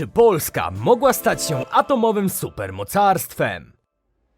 Czy Polska mogła stać się atomowym supermocarstwem?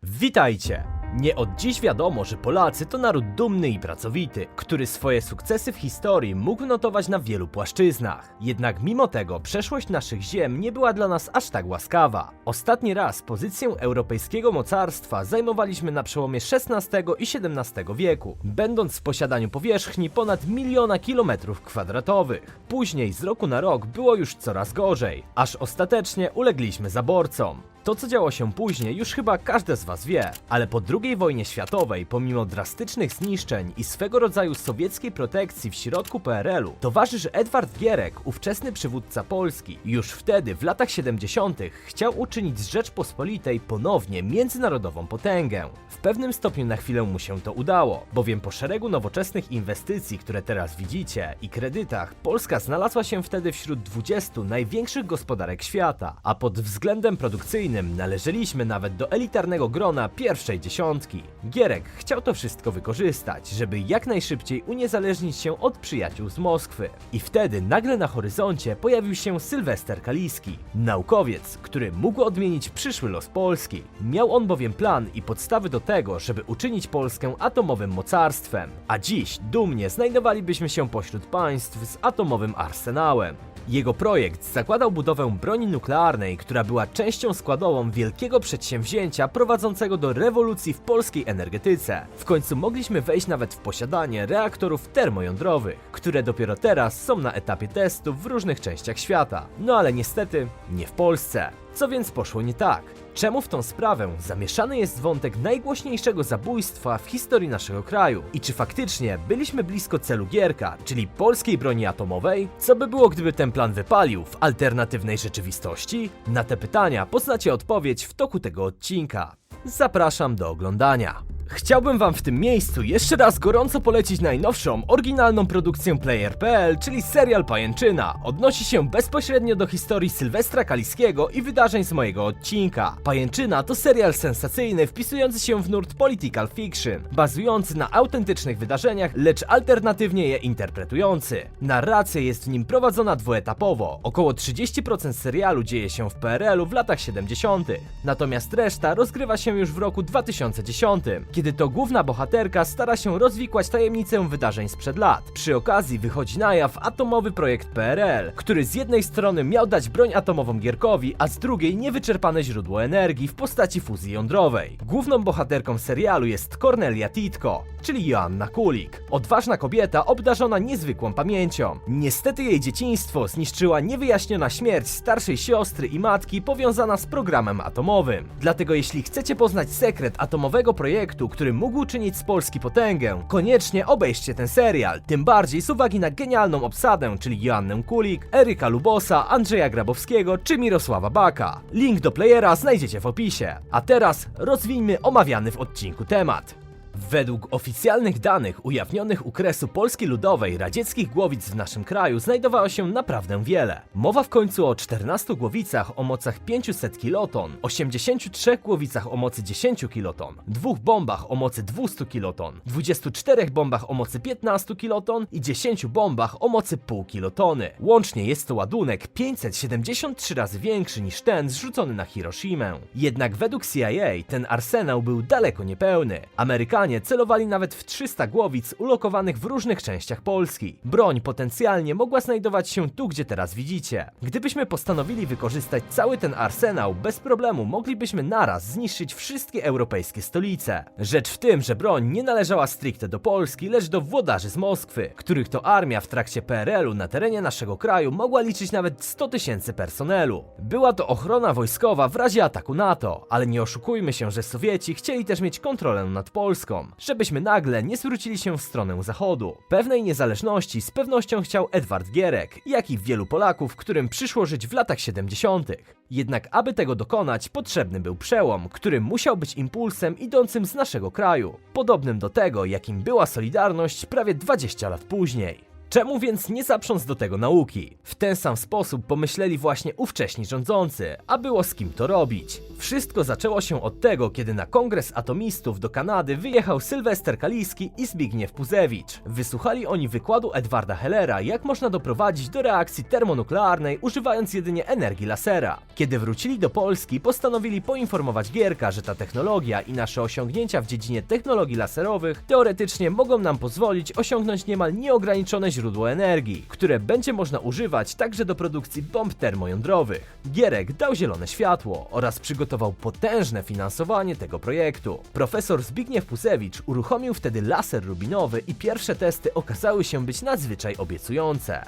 Witajcie! Nie od dziś wiadomo, że Polacy to naród dumny i pracowity, który swoje sukcesy w historii mógł notować na wielu płaszczyznach. Jednak mimo tego przeszłość naszych ziem nie była dla nas aż tak łaskawa. Ostatni raz pozycję europejskiego mocarstwa zajmowaliśmy na przełomie XVI i XVII wieku, będąc w posiadaniu powierzchni ponad miliona kilometrów kwadratowych. Później z roku na rok było już coraz gorzej, aż ostatecznie ulegliśmy zaborcom. To, co działo się później, już chyba każdy z Was wie, ale po II wojnie światowej, pomimo drastycznych zniszczeń i swego rodzaju sowieckiej protekcji w środku PRL-u, towarzysz Edward Gierek, ówczesny przywódca Polski, już wtedy, w latach 70., chciał uczynić z Rzeczpospolitej ponownie międzynarodową potęgę. W pewnym stopniu na chwilę mu się to udało, bowiem po szeregu nowoczesnych inwestycji, które teraz widzicie, i kredytach, Polska znalazła się wtedy wśród 20 największych gospodarek świata, a pod względem produkcyjnym należeliśmy nawet do elitarnego grona pierwszej dziesiątki. Gierek chciał to wszystko wykorzystać, żeby jak najszybciej uniezależnić się od przyjaciół z Moskwy. I wtedy nagle na horyzoncie pojawił się Sylwester Kaliski, naukowiec, który mógł odmienić przyszły los Polski. Miał on bowiem plan i podstawy do tego, żeby uczynić Polskę atomowym mocarstwem. A dziś dumnie znajdowalibyśmy się pośród państw z atomowym arsenałem. Jego projekt zakładał budowę broni nuklearnej, która była częścią składową wielkiego przedsięwzięcia prowadzącego do rewolucji w polskiej energetyce. W końcu mogliśmy wejść nawet w posiadanie reaktorów termojądrowych, które dopiero teraz są na etapie testów w różnych częściach świata. No ale niestety nie w Polsce. Co więc poszło nie tak? Czemu w tą sprawę zamieszany jest wątek najgłośniejszego zabójstwa w historii naszego kraju? I czy faktycznie byliśmy blisko celu Gierka, czyli polskiej broni atomowej? Co by było, gdyby ten plan wypalił w alternatywnej rzeczywistości? Na te pytania poznacie odpowiedź w toku tego odcinka. Zapraszam do oglądania. Chciałbym Wam w tym miejscu jeszcze raz gorąco polecić najnowszą, oryginalną produkcję Player.pl, czyli serial Pajęczyna. Odnosi się bezpośrednio do historii Sylwestra Kaliskiego i wydarzeń z mojego odcinka. Pajęczyna to serial sensacyjny wpisujący się w nurt political fiction, bazujący na autentycznych wydarzeniach, lecz alternatywnie je interpretujący. Narracja jest w nim prowadzona dwuetapowo. Około 30% serialu dzieje się w PRL-u w latach 70., natomiast reszta rozgrywa się już w roku 2010, kiedy to główna bohaterka stara się rozwikłać tajemnicę wydarzeń sprzed lat. Przy okazji wychodzi na jaw atomowy projekt PRL, który z jednej strony miał dać broń atomową Gierkowi, a z drugiej niewyczerpane źródło energii w postaci fuzji jądrowej. Główną bohaterką serialu jest Cornelia Titko, czyli Joanna Kulik. Odważna kobieta obdarzona niezwykłą pamięcią. Niestety jej dzieciństwo zniszczyła niewyjaśniona śmierć starszej siostry i matki powiązana z programem atomowym. Dlatego jeśli chcecie poznać sekret atomowego projektu, który mógł uczynić z Polski potęgę, koniecznie obejrzcie ten serial, tym bardziej z uwagi na genialną obsadę, czyli Joannę Kulik, Eryka Lubosa, Andrzeja Grabowskiego czy Mirosława Baka. Link do playera znajdziecie w opisie. A teraz rozwijmy omawiany w odcinku temat. Według oficjalnych danych ujawnionych u kresu Polski Ludowej radzieckich głowic w naszym kraju znajdowało się naprawdę wiele. Mowa w końcu o 14 głowicach o mocach 500 kiloton, 83 głowicach o mocy 10 kiloton, dwóch bombach o mocy 200 kiloton, 24 bombach o mocy 15 kiloton i 10 bombach o mocy pół kilotony. Łącznie jest to ładunek 573 razy większy niż ten zrzucony na Hiroshimę. Jednak według CIA ten arsenał był daleko niepełny. Amerykanie celowali nawet w 300 głowic ulokowanych w różnych częściach Polski. Broń potencjalnie mogła znajdować się tu, gdzie teraz widzicie. Gdybyśmy postanowili wykorzystać cały ten arsenał, bez problemu moglibyśmy naraz zniszczyć wszystkie europejskie stolice. Rzecz w tym, że broń nie należała stricte do Polski, lecz do włodarzy z Moskwy, których to armia w trakcie PRL-u na terenie naszego kraju mogła liczyć nawet 100 tysięcy personelu. Była to ochrona wojskowa w razie ataku NATO, ale nie oszukujmy się, że Sowieci chcieli też mieć kontrolę nad Polską, żebyśmy nagle nie zwrócili się w stronę zachodu. Pewnej niezależności z pewnością chciał Edward Gierek, jak i wielu Polaków, którym przyszło żyć w latach 70. Jednak aby tego dokonać, potrzebny był przełom, który musiał być impulsem idącym z naszego kraju, podobnym do tego, jakim była Solidarność prawie 20 lat później. Czemu więc nie zaprząc do tego nauki? W ten sam sposób pomyśleli właśnie ówcześni rządzący, a było z kim to robić. Wszystko zaczęło się od tego, kiedy na kongres atomistów do Kanady wyjechał Sylwester Kaliski i Zbigniew Puzewicz. Wysłuchali oni wykładu Edwarda Hellera, jak można doprowadzić do reakcji termonuklearnej używając jedynie energii lasera. Kiedy wrócili do Polski, postanowili poinformować Gierka, że ta technologia i nasze osiągnięcia w dziedzinie technologii laserowych teoretycznie mogą nam pozwolić osiągnąć niemal nieograniczone źródło energii, które będzie można używać także do produkcji bomb termojądrowych. Gierek dał zielone światło oraz przygotował potężne finansowanie tego projektu. Profesor Zbigniew Pusewicz uruchomił wtedy laser rubinowy i pierwsze testy okazały się być nadzwyczaj obiecujące.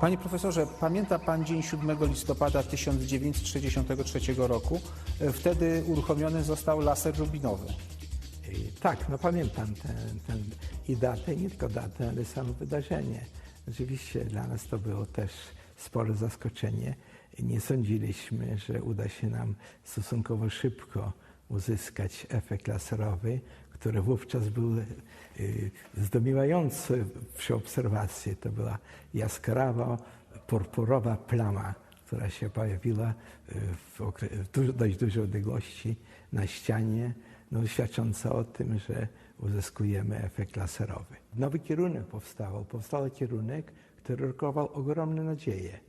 Panie profesorze, pamięta pan dzień 7 listopada 1963 roku? E, Wtedy uruchomiony został laser rubinowy. Tak, no pamiętam ten, ten i datę, nie tylko datę, ale samo wydarzenie. Rzeczywiście dla nas to było też spore zaskoczenie. Nie sądziliśmy, że uda się nam stosunkowo szybko uzyskać efekt laserowy, który wówczas był y, zdumiewający przy obserwacji. To była jaskrawa, purpurowa plama, która się pojawiła y, w, okre- w dość dużej odległości na ścianie no, świadcząca o tym, że uzyskujemy efekt laserowy. Nowy kierunek powstał. Powstał kierunek, który rokował ogromne nadzieje.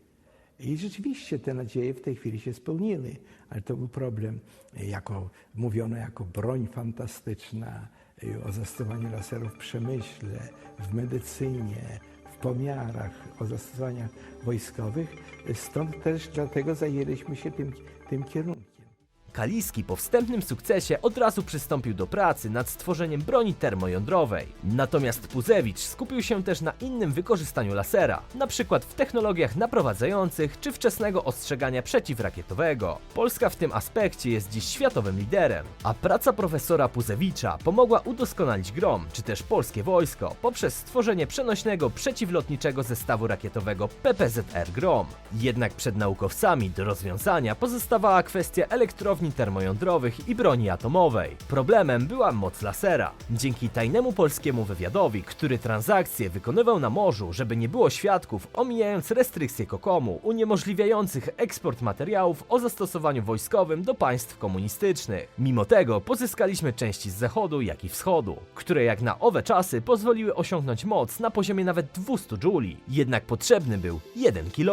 I rzeczywiście te nadzieje w tej chwili się spełniły, ale to był problem, jako, mówiono jako broń fantastyczna, y, o zastosowaniu laserów w przemyśle, w medycynie, w pomiarach, o zastosowaniach wojskowych. Stąd też dlatego zajęliśmy się tym, tym kierunkiem. Kaliski po wstępnym sukcesie od razu przystąpił do pracy nad stworzeniem broni termojądrowej. Natomiast Puzewicz skupił się też na innym wykorzystaniu lasera, na przykład w technologiach naprowadzających czy wczesnego ostrzegania przeciwrakietowego. Polska w tym aspekcie jest dziś światowym liderem, a praca profesora Puzewicza pomogła udoskonalić GROM, czy też polskie wojsko, poprzez stworzenie przenośnego przeciwlotniczego zestawu rakietowego PPZR GROM. Jednak przed naukowcami do rozwiązania pozostawała kwestia elektrowni termojądrowych i broni atomowej. Problemem była moc lasera. Dzięki tajnemu polskiemu wywiadowi, który transakcje wykonywał na morzu, żeby nie było świadków, omijając restrykcje Kokomu, uniemożliwiających eksport materiałów o zastosowaniu wojskowym do państw komunistycznych. Mimo tego pozyskaliśmy części z zachodu, jak i wschodu, które jak na owe czasy pozwoliły osiągnąć moc na poziomie nawet 200 jouli. Jednak potrzebny był 1 kJ,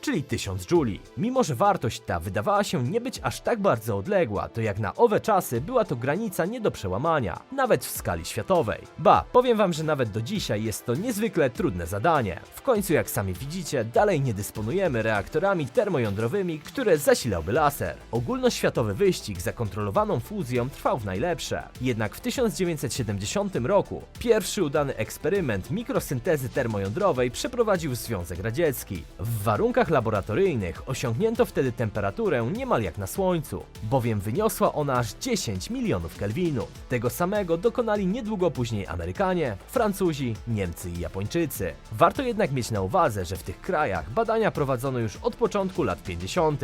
czyli 1000 jouli. Mimo, że wartość ta wydawała się nie być aż tak bardzo odległa, to jak na owe czasy była to granica nie do przełamania, nawet w skali światowej. Ba, powiem wam, że nawet do dzisiaj jest to niezwykle trudne zadanie. W końcu, jak sami widzicie, dalej nie dysponujemy reaktorami termojądrowymi, które zasilałby laser. Ogólnoświatowy wyścig za kontrolowaną fuzją trwał w najlepsze. Jednak w 1970 roku pierwszy udany eksperyment mikrosyntezy termojądrowej przeprowadził Związek Radziecki. W warunkach laboratoryjnych osiągnięto wtedy temperaturę niemal jak na Słońcu, bowiem wyniosła ona aż 10 milionów kelwinów. Tego samego dokonali niedługo później Amerykanie, Francuzi, Niemcy i Japończycy. Warto jednak mieć na uwadze, że w tych krajach badania prowadzono już od początku lat 50.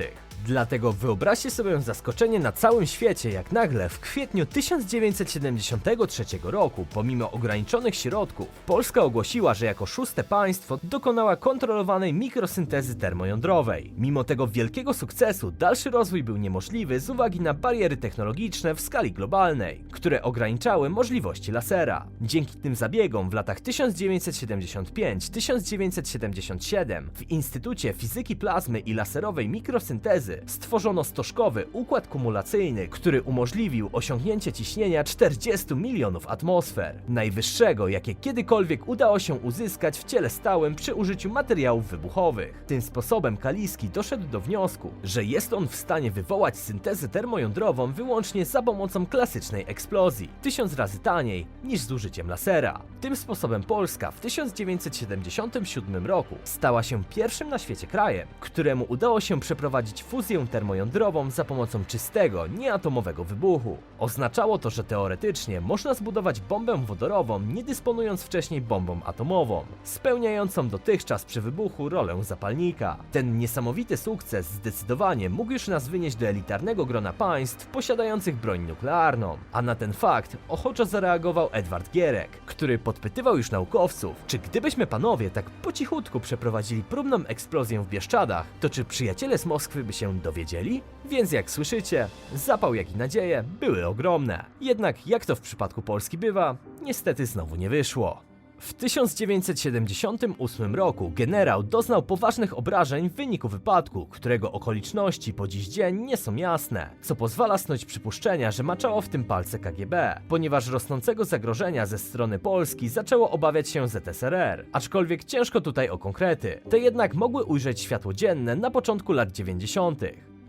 Dlatego wyobraźcie sobie zaskoczenie na całym świecie, jak nagle w kwietniu 1973 roku, pomimo ograniczonych środków, Polska ogłosiła, że jako szóste państwo dokonała kontrolowanej mikrosyntezy termojądrowej. Mimo tego wielkiego sukcesu, dalszy rozwój był niemożliwy z uwagi na bariery technologiczne w skali globalnej, które ograniczały możliwości lasera. Dzięki tym zabiegom w latach 1975-1977 w Instytucie Fizyki Plazmy i Laserowej Mikrosyntezy stworzono stożkowy układ kumulacyjny, który umożliwił osiągnięcie ciśnienia 40 milionów atmosfer, najwyższego jakie kiedykolwiek udało się uzyskać w ciele stałym przy użyciu materiałów wybuchowych. Tym sposobem Kaliski doszedł do wniosku, że jest on w stanie wywołać syntezę termojądrową wyłącznie za pomocą klasycznej eksplozji, tysiąc razy taniej niż z użyciem lasera. Tym sposobem Polska w 1977 roku stała się pierwszym na świecie krajem, któremu udało się przeprowadzić fuzję termojądrową za pomocą czystego, nieatomowego wybuchu. Oznaczało to, że teoretycznie można zbudować bombę wodorową, nie dysponując wcześniej bombą atomową, spełniającą dotychczas przy wybuchu rolę zapalnika. Ten niesamowity sukces zdecydowanie mógł już nas wynieść do elitarnego grona państw posiadających broń nuklearną, a na ten fakt ochoczo zareagował Edward Gierek, który po podpytywał już naukowców, czy gdybyśmy panowie tak po cichutku przeprowadzili próbną eksplozję w Bieszczadach, to czy przyjaciele z Moskwy by się dowiedzieli? Więc jak słyszycie, zapał jak i nadzieje były ogromne. Jednak jak to w przypadku Polski bywa, niestety znowu nie wyszło. W 1978 roku generał doznał poważnych obrażeń w wyniku wypadku, którego okoliczności po dziś dzień nie są jasne, co pozwala snuć przypuszczenia, że maczało w tym palce KGB, ponieważ rosnącego zagrożenia ze strony Polski zaczęło obawiać się ZSRR, aczkolwiek ciężko tutaj o konkrety. Te jednak mogły ujrzeć światło dzienne na początku lat 90.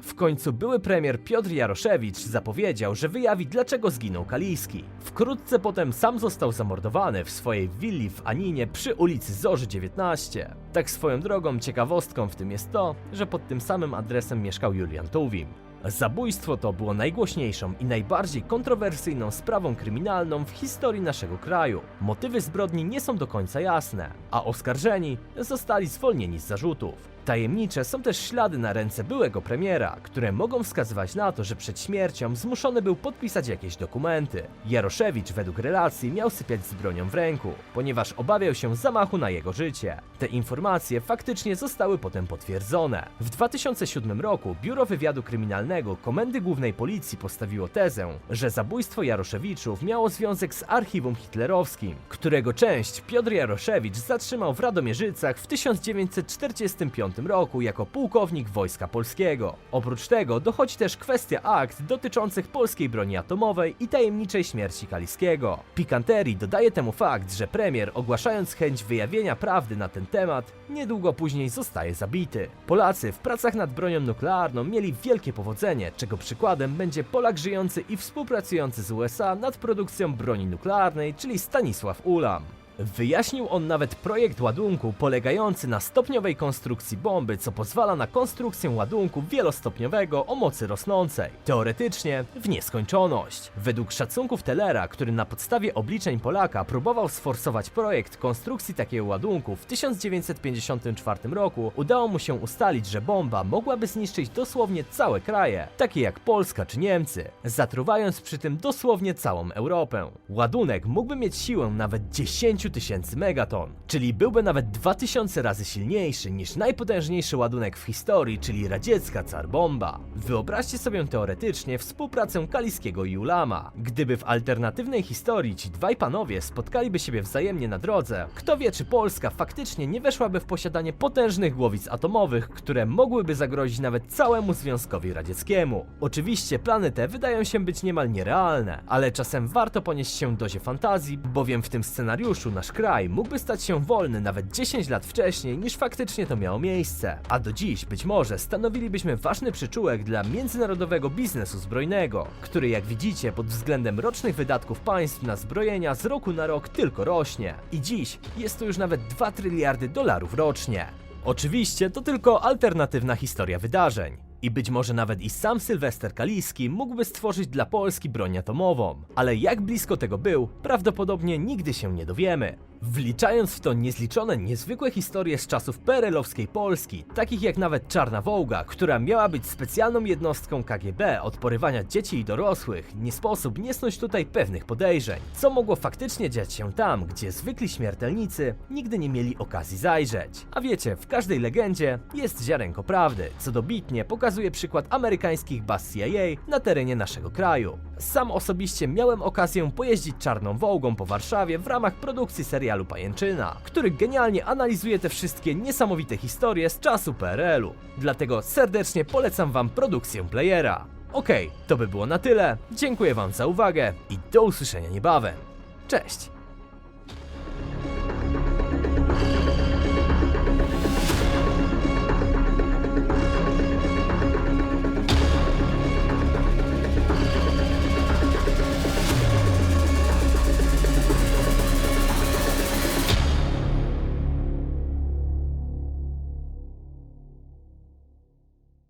W końcu były premier Piotr Jaroszewicz zapowiedział, że wyjawi dlaczego zginął Kaliski. Wkrótce potem sam został zamordowany w swojej willi w Aninie przy ulicy Zorzy 19. Tak swoją drogą ciekawostką w tym jest to, że pod tym samym adresem mieszkał Julian Tuwim. Zabójstwo to było najgłośniejszą i najbardziej kontrowersyjną sprawą kryminalną w historii naszego kraju. Motywy zbrodni nie są do końca jasne, a oskarżeni zostali zwolnieni z zarzutów. Tajemnicze są też ślady na ręce byłego premiera, które mogą wskazywać na to, że przed śmiercią zmuszony był podpisać jakieś dokumenty. Jaroszewicz według relacji miał sypiać z bronią w ręku, ponieważ obawiał się zamachu na jego życie. Te informacje faktycznie zostały potem potwierdzone. W 2007 roku Biuro Wywiadu Kryminalnego Komendy Głównej Policji postawiło tezę, że zabójstwo Jaroszewiczów miało związek z archiwum hitlerowskim, którego część Piotr Jaroszewicz zatrzymał w Radomierzycach w 1945 roku jako pułkownik Wojska Polskiego. Oprócz tego dochodzi też kwestia akt dotyczących polskiej broni atomowej i tajemniczej śmierci Kaliskiego. Pikanterii dodaje temu fakt, że premier ogłaszając chęć wyjawienia prawdy na ten temat, niedługo później zostaje zabity. Polacy w pracach nad bronią nuklearną mieli wielkie powodzenie, czego przykładem będzie Polak żyjący i współpracujący z USA nad produkcją broni nuklearnej, czyli Stanisław Ulam. Wyjaśnił on nawet projekt ładunku polegający na stopniowej konstrukcji bomby, co pozwala na konstrukcję ładunku wielostopniowego o mocy rosnącej, teoretycznie w nieskończoność. Według szacunków Tellera, który na podstawie obliczeń Polaka próbował sforsować projekt konstrukcji takiego ładunku w 1954 roku, udało mu się ustalić, że bomba mogłaby zniszczyć dosłownie całe kraje, takie jak Polska czy Niemcy, zatruwając przy tym dosłownie całą Europę. Ładunek mógłby mieć siłę nawet 10 tysięcy megaton, czyli byłby nawet 2000 razy silniejszy niż najpotężniejszy ładunek w historii, czyli radziecka car bomba. Wyobraźcie sobie teoretycznie współpracę Kaliskiego i Ulama. Gdyby w alternatywnej historii ci dwaj panowie spotkaliby siebie wzajemnie na drodze, kto wie czy Polska faktycznie nie weszłaby w posiadanie potężnych głowic atomowych, które mogłyby zagrozić nawet całemu Związkowi Radzieckiemu. Oczywiście plany te wydają się być niemal nierealne, ale czasem warto ponieść się dozie fantazji, bowiem w tym scenariuszu nasz kraj mógłby stać się wolny nawet 10 lat wcześniej niż faktycznie to miało miejsce. A do dziś być może stanowilibyśmy ważny przyczółek dla międzynarodowego biznesu zbrojnego, który jak widzicie pod względem rocznych wydatków państw na zbrojenia z roku na rok tylko rośnie. I dziś jest to już nawet 2 tryliardy dolarów rocznie. Oczywiście to tylko alternatywna historia wydarzeń. I być może nawet i sam Sylwester Kaliski mógłby stworzyć dla Polski broń atomową. Ale jak blisko tego był, prawdopodobnie nigdy się nie dowiemy. Wliczając w to niezliczone niezwykłe historie z czasów perelowskiej Polski, takich jak nawet Czarna Wołga, która miała być specjalną jednostką KGB od porywania dzieci i dorosłych, nie sposób nie snuć tutaj pewnych podejrzeń. Co mogło faktycznie dziać się tam, gdzie zwykli śmiertelnicy nigdy nie mieli okazji zajrzeć. A wiecie, w każdej legendzie jest ziarenko prawdy, co dobitnie pokazuje przykład amerykańskich baz CIA na terenie naszego kraju. Sam osobiście miałem okazję pojeździć Czarną Wołgą po Warszawie w ramach produkcji serialu Pajęczyna, który genialnie analizuje te wszystkie niesamowite historie z czasu PRL-u. Dlatego serdecznie polecam wam produkcję playera. Okej, to by było na tyle. Dziękuję wam za uwagę i do usłyszenia niebawem. Cześć!